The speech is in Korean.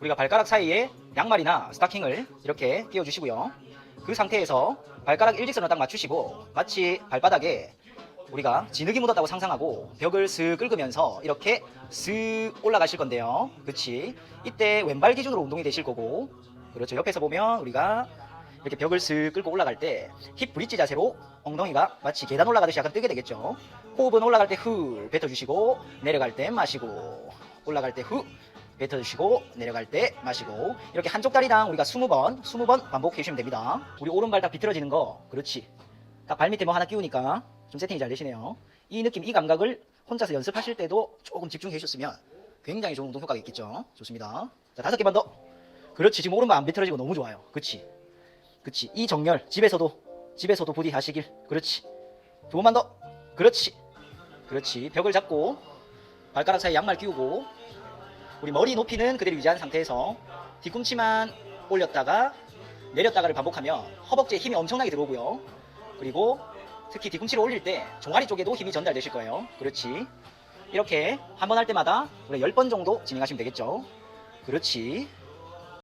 우리가 발가락 사이에 양말이나 스타킹을 이렇게 끼워주시고요. 그 상태에서 발가락 일직선을 딱 맞추시고 마치 발바닥에 우리가 진흙이 묻었다고 상상하고 벽을 슥 긁으면서 이렇게 슥 올라가실 건데요. 그치? 이때 왼발 기준으로 운동이 되실 거고 그렇죠. 옆에서 보면 우리가 이렇게 벽을 슥 끌고 올라갈 때 힙 브릿지 자세로 엉덩이가 마치 계단 올라가듯이 약간 뜨게 되겠죠. 호흡은 올라갈 때 후 뱉어주시고 내려갈 때 마시고 올라갈 때 후 뱉어주시고 내려갈 때 마시고 이렇게 한쪽 다리당 우리가 20번 20번 반복해 주시면 됩니다. 우리 오른발 딱 비틀어지는 거 그렇지. 딱 발 밑에 뭐 하나 끼우니까 좀 세팅이 잘 되시네요. 이 느낌, 이 감각을 혼자서 연습하실 때도 조금 집중해 주셨으면 굉장히 좋은 운동 효과가 있겠죠. 좋습니다. 자, 다섯 개만 더. 그렇지. 지금 오른발 안 비틀어지고 너무 좋아요. 그렇지. 그렇지. 이 정렬 집에서도 집에서도 부디 하시길. 그렇지. 두 번만 더. 그렇지. 그렇지. 벽을 잡고 발가락 사이 양말 끼우고 우리 머리 높이는 그대로 유지한 상태에서 뒤꿈치만 올렸다가 내렸다가를 반복하면 허벅지에 힘이 엄청나게 들어오고요. 그리고 특히 뒤꿈치를 올릴 때 종아리 쪽에도 힘이 전달되실 거예요. 그렇지. 이렇게 한 번 할 때마다 우리 10번 정도 진행하시면 되겠죠. 그렇지.